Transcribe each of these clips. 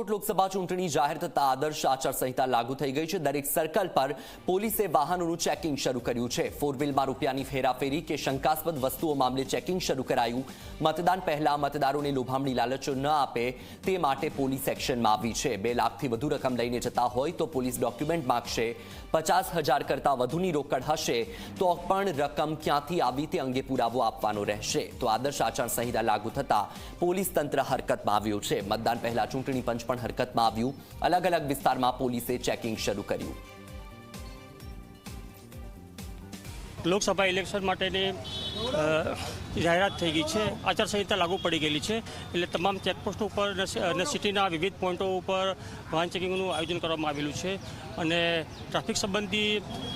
રાજકોટ લોકસભા ચૂંટણી જાહેર થતા આદર્શ આચારસંહિતા લાગુ થઈ ગઈ છે. દરેક સર્કલ પર પોલીસે વાહનોનું ચેકિંગ શરૂ કર્યું છે. ફોર વ્હીલમાં રૂપિયાની ફેરાફેરી કે શંકાસ્પદ વસ્તુઓ મામલે ચેકિંગ શરૂ કરાયું. મતદાન પહેલા મતદારોને લોભામણી લાલચો ન આપે તે માટે પોલીસ એક્શનમાં આવી છે. બે લાખથી વધુ રકમ લઈને જતા હોય તો પોલીસ ડોક્યુમેન્ટ માગશે. પચાસ હજાર કરતાં વધુની રોકડ હશે તો પણ રકમ ક્યાંથી આવી તે અંગે પુરાવો આપવાનો રહેશે. તો આદર્શ આચારસંહિતા લાગુ થતા પોલીસ તંત્ર હરકતમાં આવ્યું છે. મતદાન પહેલા ચૂંટણી પંચ પણ હરકતમાં આવ્યું. અલગ અલગ વિસ્તારમાં પોલીસે ચેકિંગ શરૂ કર્યું. લોકસભા ઇલેક્શન માટેની જાહેરાત થઈ ગઈ છે. આચારસંહિતા લાગુ પડી ગયેલી છે. એટલે તમામ ચેકપોસ્ટ ઉપર અને સિટીના વિવિધ પોઈન્ટો ઉપર વાહન ચેકિંગનું આયોજન કરવામાં આવેલું છે. અને ટ્રાફિક સંબંધી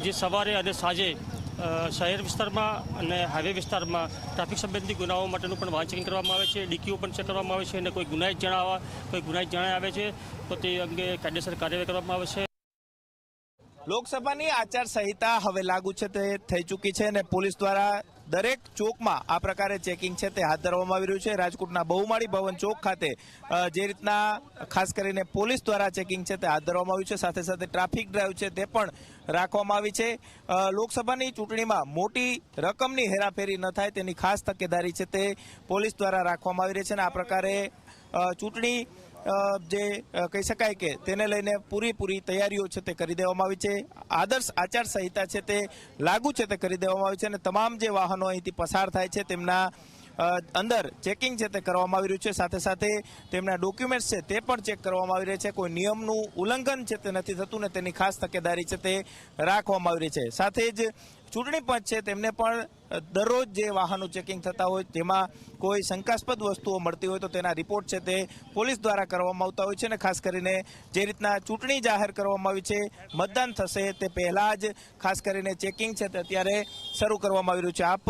જે સવારે અને સાંજે શહેર વિસ્તારમાં અને હાઈવે વિસ્તારમાં ટ્રાફિક સંબંધી ગુનાઓ માટેનું પણ ચેકિંગ કરવામાં આવે છે, ડીકીઓ પણ ચેક કરવામાં આવે છે અને કોઈ ગુનાહિત જણાવવા, કોઈ ગુનાહિત જણાય આવે છે, તો તે અંગે કાયદેસર કાર્યવાહી કરવામાં આવે છે. લોકસભાની આચારસંહિતા હવે લાગુ છે તે થઈ ચૂકી છે અને પોલીસ દ્વારા દરેક ચોકમાં આ પ્રકારે ચેકિંગ છે તે હાથ ધરવામાં આવી રહ્યું છે. રાજકોટના બહુમાળી ભવન ચોક ખાતે જે રીતના ખાસ કરીને પોલીસ દ્વારા ચેકિંગ છે તે હાથ ધરવામાં આવ્યું છે. સાથે સાથે ટ્રાફિક ડ્રાઈવ છે તે પણ રાખવામાં આવી છે. લોકસભાની ચૂંટણીમાં મોટી રકમની હેરાફેરી ન થાય તેની ખાસ તકેદારી છે તે પોલીસ દ્વારા રાખવામાં આવી રહી છે અને આ પ્રકારે ચૂંટણી જે કહી શકાય કે તેને લઈને પૂરેપૂરી તૈયારીઓ છે તે કરી દેવામાં આવી છે. આદર્શ આચાર સંહિતા છે તે લાગુ છે તે કરી દેવામાં આવી છે અને તમામ જે વાહનો અહીંથી પસાર થાય છે તેમના અંદર ચેકિંગ છે તે કરવામાં આવી રહ્યું છે. સાથે સાથે તેમના ડોક્યુમેન્ટ્સ છે તે પણ ચેક કરવામાં આવી રહ્યા છે. કોઈ નિયમનું ઉલ્લંઘન છે તે નથી થતું ને તેની ખાસ તકેદારી છે તે રાખવામાં આવી રહી છે. સાથે જ ચૂંટણી પંચ છે તેમને પણ દરરોજ જે વાહનો ચેકિંગ થતા હોય તેમાં કોઈ શંકાસ્પદ વસ્તુઓ મળતી હોય તો તેના રિપોર્ટ છે તે પોલીસ દ્વારા કરવામાં આવતા હોય છે અને ખાસ કરીને જે રીતના ચૂંટણી જાહેર કરવામાં આવી છે, મતદાન થશે તે પહેલાં જ ખાસ કરીને ચેકિંગ છે તે અત્યારે શરૂ કરવામાં આવી રહ્યું છે. આપ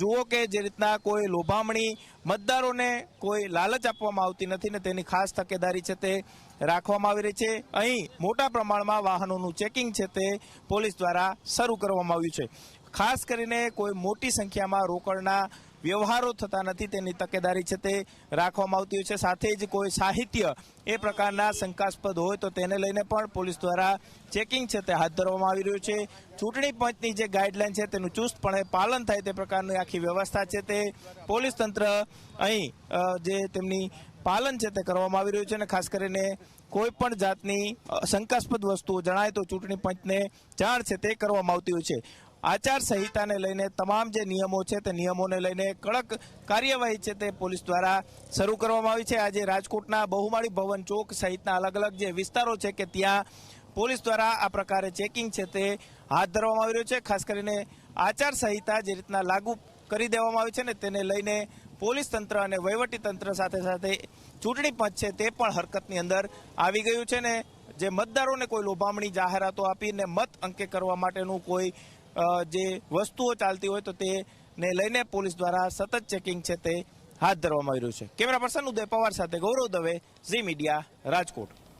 જુઓ કે જે રીતના કોઈ લોભામણી મતદારોને કોઈ લાલચ આપવામાં આવતી નથી ને તેની ખાસ તકેદારી છે તે રાખવામાં આવી રહી છે. અહીં મોટા પ્રમાણમાં વાહનોનું ચેકિંગ છે તે પોલીસ દ્વારા શરૂ કરવામાં આવ્યું છે. ખાસ કરીને કોઈ મોટી સંખ્યામાં રોકડના વ્યવહારો થતા નથી, તેની તકેદારી છે તે રાખવામાં આવતી હોય છે. સાથે જ કોઈ સાહિત્ય એ પ્રકારના શંકાસ્પદ હોય તો તેને લઈને પણ પોલીસ દ્વારા ચેકિંગ છે તે હાથ ધરવામાં આવી રહ્યું છે. ચૂંટણી પંચની જે ગાઈડલાઈન છે તેનું ચુસ્તપણે પાલન થાય તે પ્રકારની આખી વ્યવસ્થા છે તે પોલીસ તંત્ર અહીં જે તેમની પાલન છે તે કરવામાં આવી રહ્યું છે અને ખાસ કરીને કોઈ પણ જાતની શંકાસ્પદ વસ્તુઓ જણાય તો ચૂંટણી પંચને જાણ છે તે કરવામાં આવતી હોય છે. આચાર સંહિતાને લઈને તમામ જે નિયમો છે તે નિયમોને લઈને કડક કાર્યવાહી છે તે પોલીસ દ્વારા શરૂ કરવામાં આવી છે. આજે રાજકોટના બહુમાળી ભવન ચોક સહિતના અલગ અલગ જે વિસ્તારો છે કે ત્યાં પોલીસ દ્વારા આ પ્રકારે ચેકિંગ છે તે હાથ ધરવામાં આવી રહ્યું છે. ખાસ કરીને આચાર સંહિતા જે રીતના લાગુ કરી દેવામાં આવી છે ને તેને લઈને પોલીસ તંત્ર અને વહીવટી તંત્ર સાથે સાથે ચૂંટણી પંચ છે તે પણ હરકતની અંદર આવી ગયું છે ને જે મતદારોને કોઈ લોભામણી જાહેરાતો આપીને મત અંકે કરવા માટેનું કોઈ જે વસ્તુઓ ચાલતી હોય તો તેને લઈને પોલીસ દ્વારા સતત ચેકિંગ છે તે હાથ ધરવામાં આવી રહ્યું છે. કેમેરા પર્સન ઉદય પવાર સાથે ગૌરવ દવે, ઝી મીડિયા, રાજકોટ.